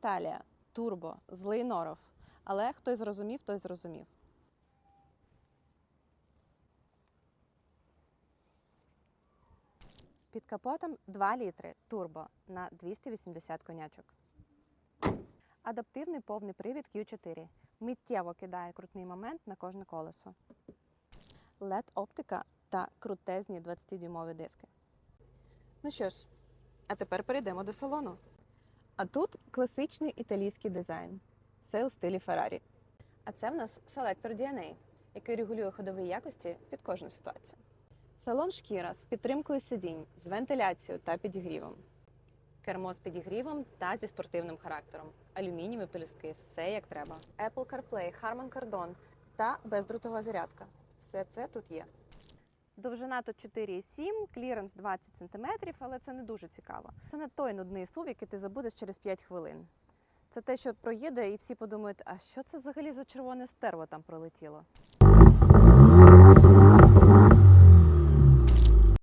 Італія, турбо, злий норов. Але хтось зрозумів, той зрозумів. Під капотом 2 літри турбо на 280 конячок. Адаптивний повний привід Q4. Миттєво кидає крутний момент на кожне колесо. led оптика та крутезні 20-дюймові диски. Ну що ж, а тепер перейдемо до салону. А тут класичний італійський дизайн. Все у стилі Ferrari. А це в нас селектор DNA, який регулює ходові якості під кожну ситуацію. Салон шкіра з підтримкою сидінь, з вентиляцією та підігрівом. Кермо з підігрівом та зі спортивним характером. Алюмінієві пелюстки, все як треба. Apple CarPlay, Harman Kardon та бездротова зарядка. Все це тут є. Довжина тут 4,7, кліренс 20 см, але це не дуже цікаво. Це не той нудний сув, який ти забудеш через 5 хвилин. Це те, що проїде, і всі подумають, а що це взагалі за червоне стерво там пролетіло.